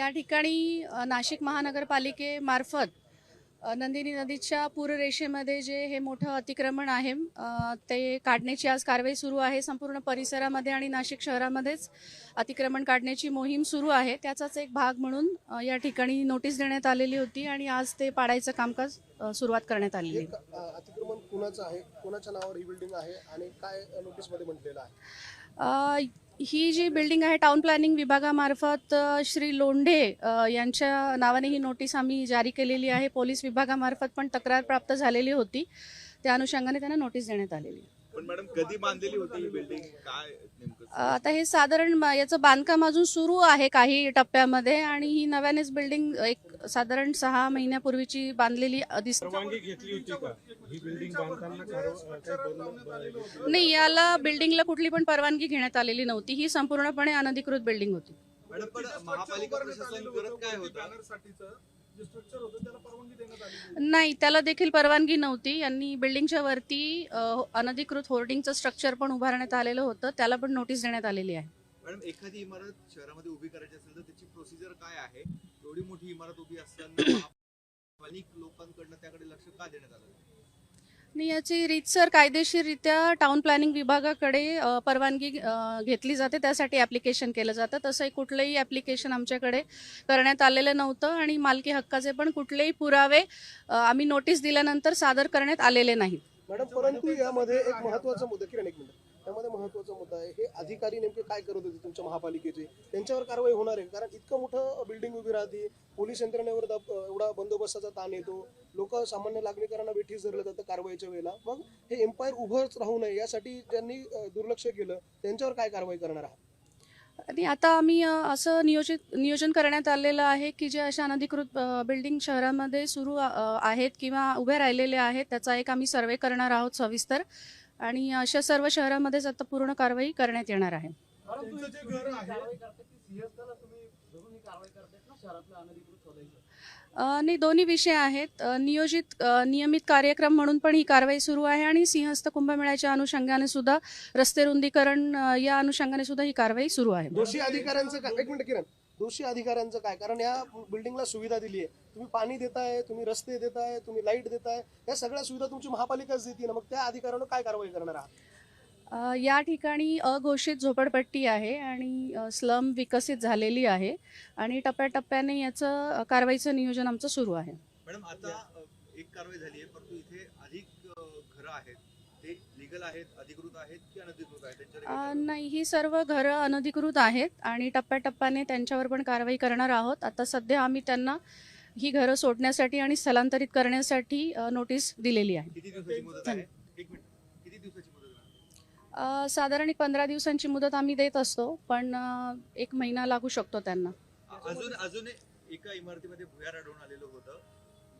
या ठिकाणी नाशिक महानगरपालिकेमार्फत नंदिनी नदीच्या पूररेषेमध्ये जे हे मोठं अतिक्रमण आहे ते काढण्याची आज कारवाई सुरू आहे. संपूर्ण परिसरामध्ये आणि नाशिक शहरामध्येच अतिक्रमण काढण्याची मोहीम सुरू आहे. त्याचाच एक भाग म्हणून या ठिकाणी नोटीस देण्यात आलेली होती आणि आज ते पाडायचं कामकाज सुरुवात करण्यात आलेली आहे. अतिक्रमण कुणाचं आहे? कुणाच्या नावावर ही बिल्डिंग आहे? आणि काय नोटीसमध्ये म्हटलेलं आहे? ही जी बिल्डिंग आहे टाउन प्लॅनिंग विभागामार्फत श्री लोंढे यांच्या नावाने ही नोटीस आम्ही जारी केलेली आहे. पोलीस विभागामार्फत पण तक्रार प्राप्त झालेली होती. त्या अनुषंगाने त्यांना नोटीस देण्यात आलेली. आहे. पण मॅडम कधी बांधलेली होती ही बिल्डिंग काय नेमकं? अ, आता हे साधारण याचं बांधकाम अजून सुरू आहे काही टप्प्यामध्ये आणि ही नव्यानेच बिल्डिंग एक साधारण सहा महिन्यापूर्वीची बांधलेली ही बंद- नाही याला बिल्डिंगला कुठली पण परवानगी घेण्यात आलेली नव्हती. ही संपूर्णपणे अनधिकृत बिल्डिंग होती. मॅडम पण महापालिका प्रशासन करत काय होतं जे स्ट्रक्चर होतं त्याला परवानगी देण्यात आली नाही त्याला देखील परवानगी नव्हती. यांनी बिल्डिंगच्या वरती अनधिकृत होर्डिंगचं स्ट्रक्चर पण उभारण्यात आलेलं होतं. त्याला पण नोटीस देण्यात आलेली आहे. मॅडम एखादी इमारत शहरामध्ये उभी करायची असेल तर त्याची प्रोसिजर काय आहे? एवढी मोठी इमारत उभी असताना स्थानिक लोकांकडनं त्याकडे लक्ष का देण्यात आलं? नाही? याची रीतसर कायदेशीररित्या टाउन प्लॅनिंग विभागाकडे परवानगी घेतली जाते. त्यासाठी ॲप्लिकेशन केलं जातं. तसंही कुठलंही ॲप्लिकेशन आमच्याकडे करण्यात आलेलं नव्हतं आणि मालकी हक्काचे पण कुठलेही पुरावे आम्ही नोटीस दिल्यानंतर सादर करण्यात आलेले नाहीत मॅडम परंतु यामध्ये एक महत्त्वाचा मुद्दा किरण एक मिनिट. त्यामध्ये महत्त्वाचा मुद्दा आहे. हे अधिकारी नेमके काय करत होते तुमच्या महापालिकेचे? त्यांच्यावर कारवाई होणार आहे. कारण इतकं मोठं बिल्डिंग उभी राहते. पोलीस यंत्रणेवर दब- एवढा बंदोबस्ताचा ताण येतो. लोक सामान्य लागणीकरांना वेठीस धरलं जातं कारवाईच्या वेळेला. मग हे एम्पायर उभंच राहू नये यासाठी ज्यांनी दुर्लक्ष केलं त्यांच्यावर काय कारवाई करणार आहात? आणि आता आम्ही असं नियोजित नियोजन करण्यात आलेलं आहे की जे अशा अनधिकृत बिल्डिंग शहरामध्ये सुरू आहेत किंवा उभ्या राहिलेल्या आहेत त्याचा एक आम्ही सर्वे करणार आहोत सविस्तर. आणि अशा सर्व शहरामध्येच आता पूर्ण कारवाई करण्यात येणार आहे. अ, नाही दोन्ही विषय आहेत. नियोजित नियमित कार्यक्रम म्हणून पण ही कारवाई सुरू आहे आणि सिंहस्थ कुंभमेळ्याच्या अनुषंगाने सुद्धा रस्ते रुंदीकरण या अनुषंगाने सुद्धा ही कारवाई सुरू आहे. दोषी अधिकाऱ्यांचं एक मिनिट किरण. दोषी अधिकाऱ्यांचं काय? कारण या बिल्डिंगला सुविधा दिली आहे. तुम्ही पाणी देताय तुम्ही रस्ते देताय तुम्ही लाइट देताय या सगळ्या सुविधा तुमची महापालिकाच देते ना. मग त्या अधिकाऱ्यानं काय कारवाई करणार आहात? या ठिकाणी अघोषित झोपडपट्टी आहे आणि स्लम विकसित झालेली आहे आणि टप्प्याटप्प्याने याचं कारवाईचं नियोजन आमचं सुरू आहे. मॅडम आता एक कारवाई झाली आहे परंतु इथे अधिक घरं आहेत. ते लिगल आहेत अधिकृत आहेत की अनधिकृत आहेत? त्यांच्यावर काही अ, कारवाई? नाही ही सर्व घरं अनधिकृत आहेत आणि टप्प्याटप्प्याने त्यांच्यावर पण कारवाई करणार आहोत. आता सध्या आम्ही त्यांना ही घरं सोडण्यासाठी आणि स्थलांतरित करण्यासाठी नोटीस दिलेली आहे. किती दिवसाची मुदत आहे? एक मिनिट. किती दिवसाची मुदत आहे? अ, साधारण एक पंधरा दिवसांची मुदत आम्ही देत असतो पण अ, एक महिना लागू शकतो त्यांना. अजून अजून एका इमारतीमध्ये भुयार आढळून आलेलं होतं.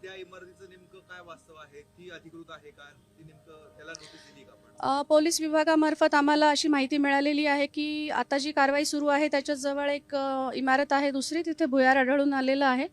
त्या इमारतीचं नेमकं काय वास्तव आहे? ती अधिकृत आहे का? ती नेमकं त्याला नोटीस दिली का आपण? अ, पोलीस विभागामार्फत आम्हाला अशी माहिती मिळालेली आहे की आता जी कारवाई सुरू आहे त्याच्याच जवळ एक अ, इमारत आहे. दुसरी तिथे भुयार आढळून आलेलं आहे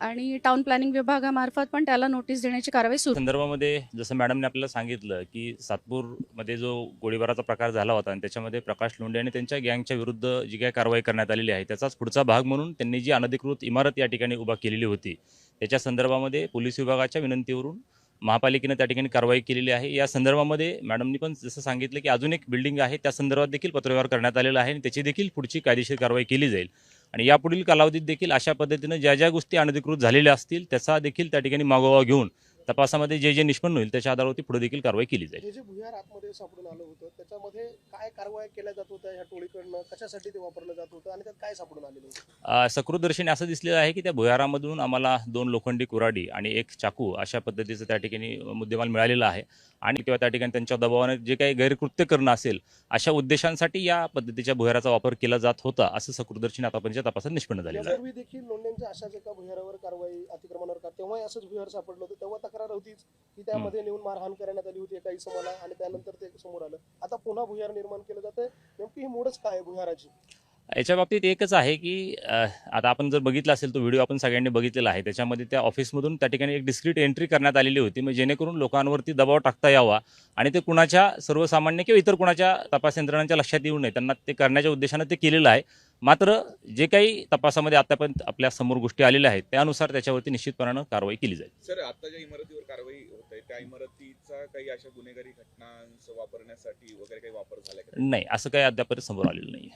आणि टाउन प्लॅनिंग विभागामार्फत पण त्याला नोटीस देण्याची कारवाई सुरू. संदर्भामध्ये जसं मॅडमने आपल्याला सांगितलं की सातपूरमध्ये जो गोळीबाराचा प्रकार झाला होता आणि त्याच्यामध्ये प्रकाश लोंढे आणि त्यांच्या गँगच्या विरुद्ध जी काही कारवाई करण्यात आलेली आहे त्याचाच पुढचा भाग म्हणून त्यांनी जी अनधिकृत इमारत या ठिकाणी उभा केलेली होती त्याच्या संदर्भामध्ये पोलीस विभागाच्या विनंतीवरून महापालिकेनं त्या ठिकाणी कारवाई केलेली आहे. या संदर्भामध्ये मॅडमनी पण जसं सांगितलं की अजून एक बिल्डिंग आहे त्या संदर्भात देखील पत्रव्यवहार करण्यात आलेला आहे आणि त्याची देखील पुढची कायदेशीर कारवाई केली जाईल. आणि यापुढील कालावधीत देखील अशा पद्धतीनं ज्या ज्या गोष्टी अनधिकृत झालेल्या असतील त्याचा देखील त्या ठिकाणी मागोवा घेऊन तपासामध्ये जे जे निष्पन्न होईल त्याच्या आधारावरती पुढे देखील कारवाई केली जाईल. हे जे भुयार आतमध्ये सापडून आलं होतं त्याच्यामध्ये काय कारवाई केल्या जात होत्या ह्या टोळीकडनं? कशासाठी ते वापरलं जात होतं आणि त्यात काय सापडून आलेलं होतं? अ, सकृतदर्शनी असं दिसलेलं आहे की त्या भुयारामधून आम्हाला दोन लोखंडी कुराडी आणि एक चाकू अशा पद्धतीचं त्या ठिकाणी मुद्देमाल मिळालेला आहे. आणि किंवा त्या ठिकाणी त्यांच्या दबावाने जे काही गैरकृत्य करणं असेल अशा उद्देशांसाठी या पद्धतीच्या भुयाराचा वापर केला जात होता असं सकृतदर्शनी आतापर्यंत तपासात निष्पन्न झालेलं आहे. यापूर्वी देखील लोंढ्यांच्या अशाच एका भुयारावर कारवाई अतिक्रमणावर का तेव्हाही असंच भुयार सापडलं होतं तेव्हा तक्रार होतीच की त्यामध्ये नेऊन मारहाण करण्यात आली होती एका इसमाला आणि त्यानंतर ते समोर आलं. आता पुन्हा भुयार निर्माण केलं जातं नेमकी ही मूळच काय भुयाराची? याच्या बाबतीत एकच आहे की अ, आता आपण जर बघितलं असेल तो व्हिडिओ आपण सगळ्यांनी बघितलेला आहे. त्याच्यामध्ये त्या ऑफिसमधून त्या ठिकाणी एक डिस्क्रीट एंट्री करण्यात आलेली होती. मग जेणेकरून लोकांवरती दबाव टाकता यावा आणि ते कुणाच्या सर्वसामान्य किंवा इतर कुणाच्या तपास यंत्रणांच्या लक्षात येऊ नये. त्यांना ते करण्याच्या उद्देशानं ते केलेलं आहे. मात्र जे काही तपासामध्ये आतापर्यंत आपल्यासमोर गोष्टी आलेल्या आहेत त्यानुसार त्याच्यावरती निश्चितपणानं कारवाई केली जाईल. सर आता ज्या इमारतीवर कारवाई होत आहे त्या इमारतीचा काही अशा गुन्हेगारी घटनांचं वापरण्यासाठी वगैरे काही वापर झालाय का? नाही असं काही अद्यापर्यंत समोर आलेलं नाही